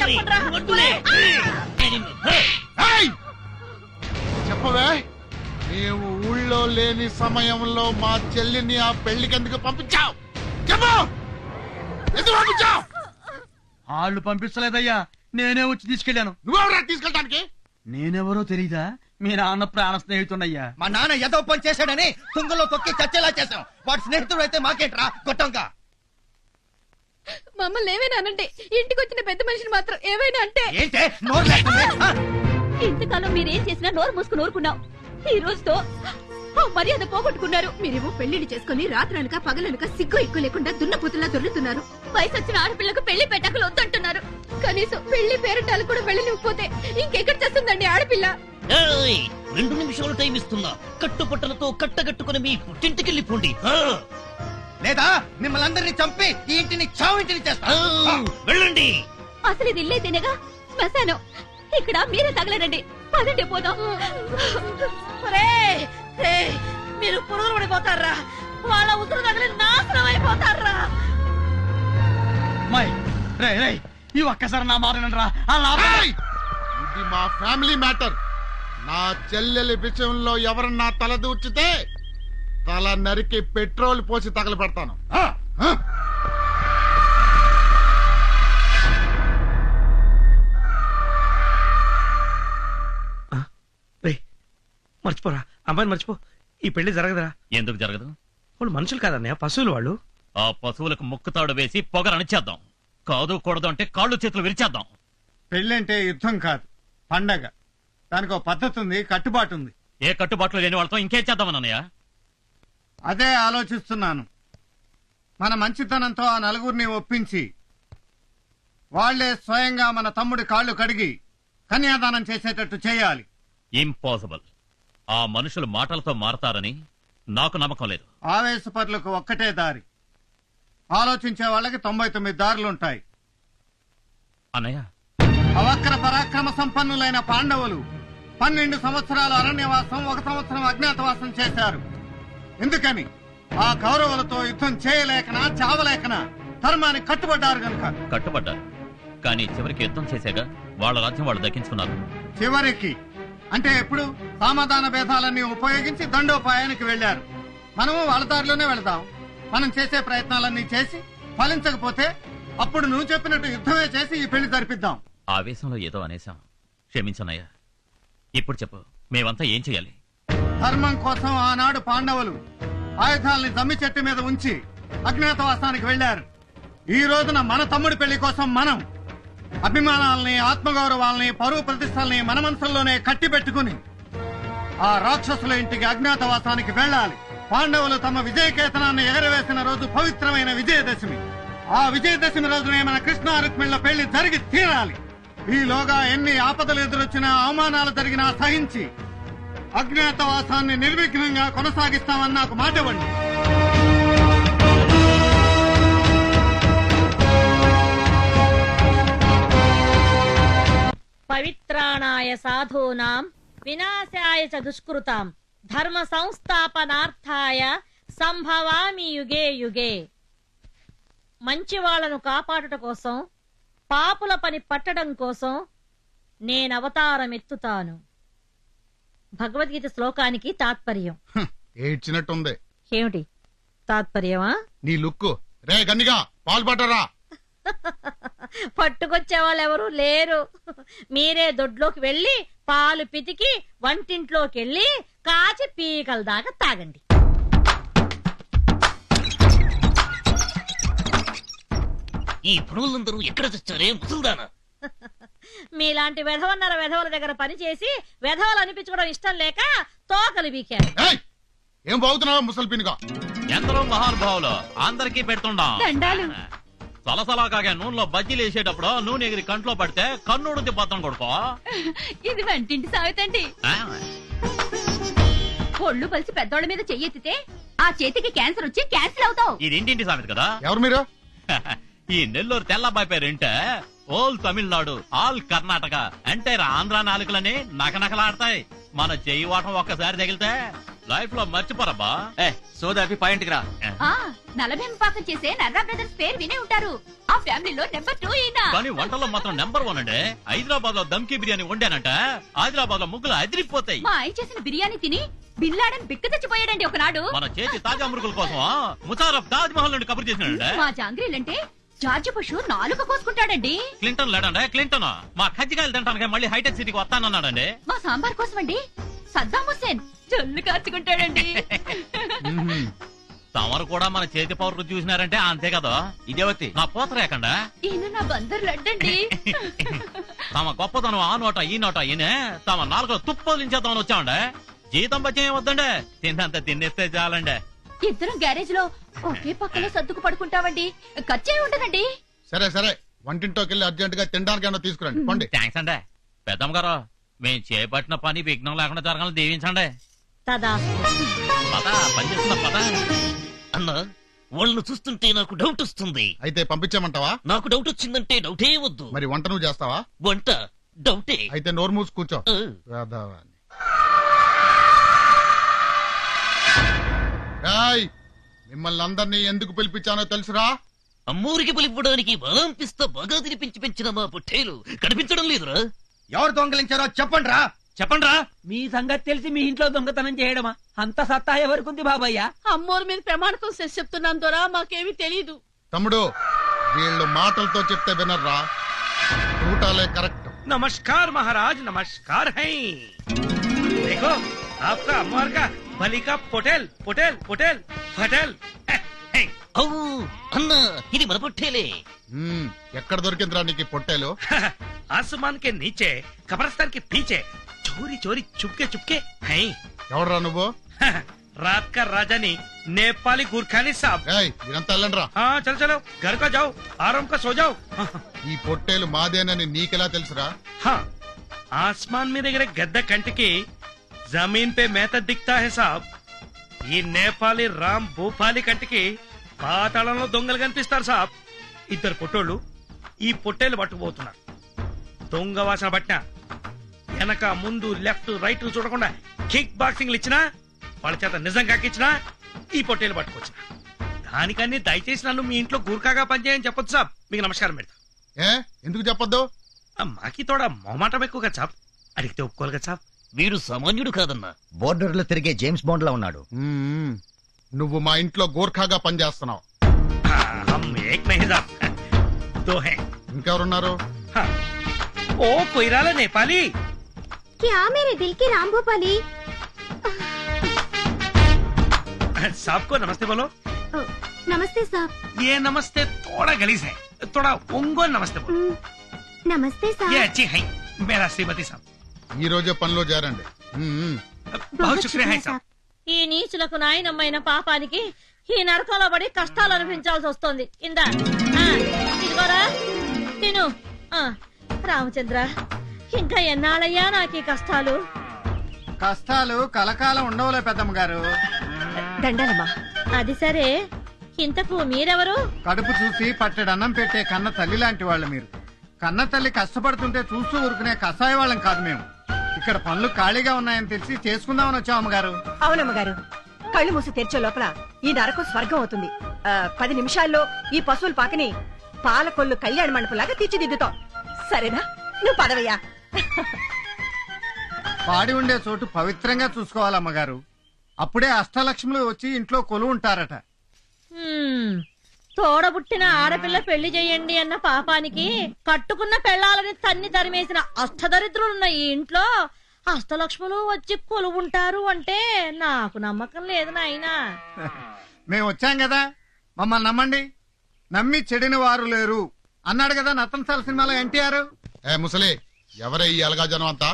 చెప్పండిరా. చెప్పవే? నీవు ఊళ్ళో లేని సమయంలో మా చెల్లిని ఆ పెళ్ళికి ఎందుకు పంపించావు? చెప్పు! ఎందుకు పంపించావు? వాళ్ళు పంపించలేదయ్యా నేనే వచ్చి తీసుకెళ్ళాను నువ్వెవరా తీసుకెళ్ళడానికి నేనెవరో తెలీదా? మీ నాన్న ప్రాణ స్నేహితుడయ్యా. మా నాన్న ఏదో పని చేశాడని తుంగలో తొక్కి చచ్చేలా చేశాం. వాడి స్నేహితుడు అయితే మాకేంట్రా? గొట్టంగా మమ్మల్ని ఏమైనా అనండి ఇంటికి వచ్చిన పెద్ద మనిషిని మాత్రం ఏమైనా అంటే ఏంటే? నోరు లేస్తుంది ఆ? ఇంతకాలం మీరేం చేసినా నోరు మూసుకుని ఊరుకున్నాం. ఈ రోజుతో ఆ మర్యాద పోగొట్టుకున్నారు. మీరేమో పెళ్ళిని చేసుకుని రాత్రనక పగలనక సిగ్గు ఎక్కువ లేకుండా దున్నపోతులా దొర్లుతున్నారు. వయసు వచ్చిన ఆడపిల్లకు పెళ్ళి పెట్టకలు వద్దంటున్నారు. కనీసం పెళ్ళి పేరటాలు కూడా వెళ్ళనివ్వకపోతే ఇంకెక్కడ చేస్తుందండి ఆడపిల్ల? ఏయ్, రెండు నిమిషాలు టైం ఇస్తున్నా. కట్టుపట్టలతో కట్టగట్టుకుని మీ పుట్టింటికి వెళ్ళిపోండి ఆ, లేదా మిమ్మల్ని అందరినీ చంపి ఈ ఇంటిని చావు ఇంటిని ఆ, చేస్తా వెళ్ళండి. అసలు ఇది ఇల్లే తినగా? శ్మశానం. ఇక్కడ మీరే తగలరండి. పదండి పోదాం. మీరు పురుగులు పడిపోతారా వాళ్ళ ఉసురు తగిలి నాశనం అయిపోతారా? మై రే రే ఈ ఒక్కసారి నా నా ఏయ్! ఇది మా ఫ్యామిలీ మ్యాటర్. నా చెల్లెలి విషయంలో ఎవరన్నా తల దూర్చితే తల నరికి పెట్రోల్ పోసి తగలబెడతాను. మర్చిపోరా. అమ్మాయిని మర్చిపో. ఈ పెళ్ళి జరగదురా. ఎందుకు జరగదు? వాళ్ళు మనుషులు కాదన్నయ్య పశువులు వాళ్ళు. ఆ పశువులకు ముక్కుతాడు వేసి పొగరనిచ్చేద్దాం కాదు కూడదు అంటే కాళ్ళు చేతులు విరిచేద్దాం. పెళ్ళంటే యుద్ధం కాదు పండగ. దానికి ఒక పద్ధతి ఉంది కట్టుబాటు ఉంది. ఏ కట్టుబాట్లు లేని వాళ్ళతో ఇంకేం చేద్దామని అన్నయ్య? అదే ఆలోచిస్తున్నాను. మన మంచితనంతో ఆ నలుగురిని ఒప్పించి వాళ్ళే స్వయంగా మన తమ్ముడి కాళ్ళు కడిగి కన్యాదానం చేసేటట్టు చేయాలి. ఇంపాసిబుల్ ఆ మనుషులు మాటలతో మారతారని నాకు నమ్మకం లేదు. ఆవేశపరులకు ఒక్కటే దారి. ఆలోచించే వాళ్ళకి తొంభై తొమ్మిది దారులుంటాయి. అన్నయ్య. అవక్ర పరాక్రమ సంపన్నులైన పాండవులు పన్నెండు సంవత్సరాలు అరణ్యవాసం ఒక సంవత్సరం అజ్ఞాతవాసం చేశారు. ఎందుకని? ఆ కౌరవులతో యుద్ధం చేయలేకనా చావలేకనా? ధర్మానికి కట్టుబడ్డారు గనుక. కట్టుబడ్డారు. కానీ చివరికి యుద్ధం చేశాక వాళ్ళ రాజ్యం వాళ్ళు దక్కించుకున్నారు. చివరికి అంటే ఎప్పుడు? సామాధాన భేదాలన్నీ ఉపయోగించి దండోపాయానికి వెళ్ళారు మనము వాళ్ళ దారిలోనే వెళదాం. మనం చేసే ప్రయత్నాలన్నీ చేసి ఫలించకపోతే అప్పుడు నువ్వు చెప్పినట్టు యుద్ధమే చేసి ఈ పెళ్ళి జరిపిద్దాం. ఆవేశంలో ఏదో అనేశాం. క్షమించనయ్యా ఇప్పుడు చెప్పు మేమంతా ఏం చేయాలి? ధర్మం కోసం ఆనాడు పాండవులు ఆయుధాలని జమ్మి చెట్టు మీద ఉంచి అజ్ఞాతవాసానికి వెళ్ళారు ఈ రోజున మన తమ్ముడి పెళ్ళి కోసం మనం అభిమానాల్ని ఆత్మగౌరవాల్ని పరువు ప్రతిష్టల్ని మన మనసుల్లోనే కట్టి పెట్టుకుని ఆ రాక్షసుల ఇంటికి అజ్ఞాతవాసానికి వెళ్ళాలి. పాండవులు తమ విజయకేతనాన్ని ఎగరవేసిన రోజు పవిత్రమైన విజయదశమి. ఆ విజయదశమి రోజునే మన కృష్ణ రుక్మిళ్ళ పెళ్ళి జరిగి తీరాలి. ఈలోగా ఎన్ని ఆపదలు ఎదురొచ్చినా అవమానాలు జరిగినా సహించి అజ్ఞాతవాసాన్ని నిర్విఘ్నంగా కొనసాగిస్తామని నాకు మాట ఇవ్వండి. పవిత్రాణాయ సాధూనాం వినాశాయ చ దుష్కృతాం ధర్మ సంస్థాపనార్థాయ సంభవామి యుగే యుగే. మంచి వాళ్ళను కాపాడుట కోసం పాపుల పని పట్టడం కోసం నేనవతారం ఎత్తుతాను. భగవద్గీత శ్లోకానికి తాత్పర్యం. ఏడ్చినట్టుంది. ఏమిటి? తాత్పర్యమా? నీ లుక్కు. రే గన్నిగా పాలు పట్టరా పట్టుకొచ్చే వాళ్ళు ఎవరు లేరు. మీరే దొడ్లోకి వెళ్ళి పాలు పితికి వంటింట్లోకి వెళ్ళి కాచి పీకల దాకా తాగండి. ఈ పనులందరూ ఎక్కడ తెచ్చారే? ముసల్దానా? మీలాంటి వెధవన్నర వెధవల దగ్గర పని చేసి వెధవలు అనిపించుకోవడం ఇష్టం లేక తోకలు బీకారు ఏయ్! ఏం బాగుతున్నావా ముసల్పినిగా ఎందరో మహానుభావులు అందరికీ పెడుతుండాం దండాలు. సలసలా కాగా నూనెలో బజ్జీలు వేసేటప్పుడు నూనె ఎగిరి కంట్లో పడితే కన్నుడు తిప్పతం కొడుకో. ఇది వంటింటి సాగుతండి ఆ? ఒళ్ళు పలిసి పెద్దోళ్ళ మీద చెయ్యెత్తితే ఆ చేతికి క్యాన్సర్ వచ్చి క్యాన్సిల్ అవుతావు. ఇది ఇంటింటి సామెత కదా? ఎవరు మీరు? ఈ నెల్లూరు తెల్లబాయి పేరు వింటే ఓల్ తమిళనాడు ఆల్ కర్ణాటక. అంటే ఆంధ్ర నాలుకలని నకనకలాడతాయి. మన చెయ్యి వాటం ఒక్కసారి తగిలితే లైఫ్లో మర్చిపోరబ్బా. ఏ సోదాపి పాయింట్ రా. ఆ నలభీంపాకం చేసే నర్రా బ్రదర్స్ పేరు వినే ఉంటారు. ఆ ఫ్యామిలీలో నెంబర్ టూ ఈయన. కానీ వంటలో మాత్రం నెంబర్ వన్ అండి. హైదరాబాద్లో దమ్కి బిర్యానీ వండానంట. హైదరాబాద్లో ముగ్గులు అదిరిపోతాయి. మా ఆయన చేసిన బిర్యానీ తిని బిల్లాడని బిక్క తెచ్చిపోయాడండి ఒకనాడు. మన చేతి తాజా మురుగుల కోసం ముసారఫ్ తాజ్ మహల్ నుండి కబుర్ చేసినాడంటే. మా జాంగ్రీలంటే జార్జి పశు నాలుక కోసుకుంటాడండి. క్లింటన్ లేడండి క్లింటన్. మా కజ్జికాయలు తింటానికి మళ్ళీ హైటెక్ సిటీకి వస్తానన్నాడండి. మా సాంబార్ కోసం అండి సద్దాం హుస్సేన్. జల్లు కార్చుకుంటాడండి తమరు కూడా మన చేతి పౌరులు చూసినారంటే అంతే కదా? ఇదేవతి నా పోతరేకండా ఈయన నా బందరు లడ్డండి. తమ గొప్పతనం ఆ నోట ఈ నోట ఈయనే తమ నాలుగు తుప్పలించేద్దామని వచ్చామండే. జీతం బచ్చం ఏమొద్దండి తిన్నంత తిన్నేస్తే చాలండి. ఇద్దరం గ్యారేజ్లో ఒకే పక్కలో సర్దుకు పడుకుంటామండి. ఖర్చే ఉండదండి. సరే సరే. వంటింట్లోకి వెళ్ళి అర్జెంట్గా తినడానికైనా తీసుకురండి థ్యాంక్స్ అండి. పెద్దమ్మ గారు మేము చేపట్టిన పని విఘ్నం లేకుండా జరగాలని దీవించండి. తదా పద పని చేస్తున్న పద. అన్న వాళ్ళను చూస్తుంటే నాకు డౌట్ వస్తుంది. అయితే పంపించామంటావా? నాకు డౌట్ వచ్చిందంటే డౌటే వద్దు. మరి వంట నువ్వు చేస్తావా? వంట డౌటే అయితే నోరు మూసి కూర్చో. ఆ, వేధవా అని. ఏయ్, మిమ్మల్ని అందరినీ ఎందుకు పిలిపించానో తెలుసురా? అమ్మూరికి బలివ్వడానికి బలం పిస్తా బాగా తినిపించి పెంచిన మా పొట్టేలు కనిపించడం లేదురా. ఎవరు దొంగలించారో చెప్పండి రా చెప్పండి రా మీ సంగతి తెలిసి మీ ఇంట్లో దొంగతనం చేయడమా అంత సత్తా ఎవరికుంది బాబయ్య అమ్మోరు మీద ప్రమాణకం చేసి చెప్తున్నాం దొరా మాకేమీ తెలీదు తమ్ముడు వీళ్ళు మాటలతో చెప్తే వినర్రా చూటాలే కరెక్ట్ नमस्कार महाराज नमस्कार है देखो आपका अमर का बलि का पोटेल पोटेल पोटेल फटेल అవు అన్న ఇది మన పొట్టేలే ఉమ్, ఎక్కడ దొరికిందిరా నీకు ఈ పొట్టేలు आसमान के नीचे कब्रिस्तान के पीछे चोरी चोरी चुपके चुपके हैं ఎవడరా నువ్వు रात का राजानी नेपाली गुरखानी साहब ఏయ్ మీరంతా వెళ్ళండిరా हाँ चलो चलो घर का जाओ आराम का सो जाओ ఈ పొట్టేలు మాదేనని నీకెలా తెలుసురా हाँ आसमान में దగ్గర గద్ద కంటికి జమీన్ పే మేత దిక్తా హై సాబ్ ఈ నేపాలి రామ్ భూపాలి కంటికి పాతాళంలో దొంగలు కనిపిస్తారు సాబ్. ఇద్దరు పొట్టోళ్ళు ఈ పొట్టేలు పట్టుకుపోతున్నారు. దొంగ వాసన పట్టిన వెనక ముందు లెఫ్ట్ రైట్ చూడకుండా కిక్ బాక్సింగ్లు ఇచ్చినా వాళ్ళ చేత నిజం కాకిచ్చినా ఈ పొట్టేలు పట్టుకొచ్చిన. దానికన్నీ దయచేసి నన్ను మీ ఇంట్లో గూర్ఖాగా పనిచేయని చెప్పొచ్చు సాబ్. మీకు నమస్కారం పెడతా. ఏ? ఎందుకు చెప్పొద్దు? ఆ, మాకి తోడ మొహమాటం ఎక్కువ కదా సాబ్. అడిగితే ఒప్పుకోవాలి కదా సాబ్. వీడు సామాన్యుడు కాదన్నా. బోర్డర్లో తిరిగే జేమ్స్ బాండ్లో ఉన్నాడు నువ్వు మా ఇంట్లో గోర్ఖాగా పనిచేస్తున్నావు हाँ, हम एक नहीं साहब दो हैं ఇంకెవరున్నారు हाँ। ओ कोयराला नेपाली క్యా మేరే దిల్ కి రామ్ భూపాలి साहब को नमस्ते बोलो నమస్తే సాబ్ ये नमस्ते थोड़ा गलीज है थोड़ा उंगो नमस्ते बोलो నమస్తే ये अच्छी है मेरा श्रीमती साहब ఈ రోజే పనిలో చేరండి ఉమ్, ఉమ్. बहुत शुक्रिया है साहब ఈ నీచులకు నాయనమ్మైన పాపానికి ఈ నరకంలో పడి కష్టాలు అనిపించాల్సి వస్తుంది. ఇందా. ఆ, ఇదిగోరా. తిను. ఆ, రామచంద్ర ఇంకా ఎన్నాళ్ళయ్యా నాకు ఈ కష్టాలు? కష్టాలు కలకాలం ఉండవులే పెద్దమ్మ గారు దండాలమ్మా. అది సరే. ఇంతకు మీరెవరు? కడుపు చూసి పట్టెడు అన్నం పెట్టే కన్న తల్లి లాంటి వాళ్ళు మీరు. కన్న తల్లి కష్టపడుతుంటే చూస్తూ ఊరుకునే కషాయ వాళ్ళం కాదు మేము. ఇక్కడ పనులు ఖాళీగా ఉన్నాయని తెలిసి చేసుకుందామని వచ్చాం అమ్మగారు. అవునమ్మ గారు కళ్ళు మూసి తెరిచే లోపల ఈ నరకం స్వర్గం అవుతుంది. ఆ, పది నిమిషాల్లో ఈ పశువుల పాకని పాలకొల్లు కళ్యాణ మండపంలాగా తీర్చిదిద్దుతాం. సరేనా? నువ్వు పదవయ్యా. పాడి ఉండే చోటు పవిత్రంగా చూసుకోవాలి అమ్మగారు. అప్పుడే అష్టలక్ష్ములు వచ్చి ఇంట్లో కొలు ఉంటారట. హ్మ్, తోడబుట్టిన ఆడపిల్ల పెళ్ళి చేయండి అన్న పాపానికి కట్టుకున్న పెళ్ళాలని తన్ని తరిమేసిన అష్టదరిద్రులున్న ఈ ఇంట్లో అష్టలక్ష్ములు వచ్చి కొలువుంటారు అంటే నాకు నమ్మకం లేదు నాయనా. మేము వచ్చాం కదా. మమ్మల్ని నమ్మండి. నమ్మి చెడిన వారు లేరు. అన్నాడు కదా నత్తనసాల సినిమాలో ఎన్టీఆర్? ఏ ముసలి ఎవరే ఈ అలగా జనం అంతా?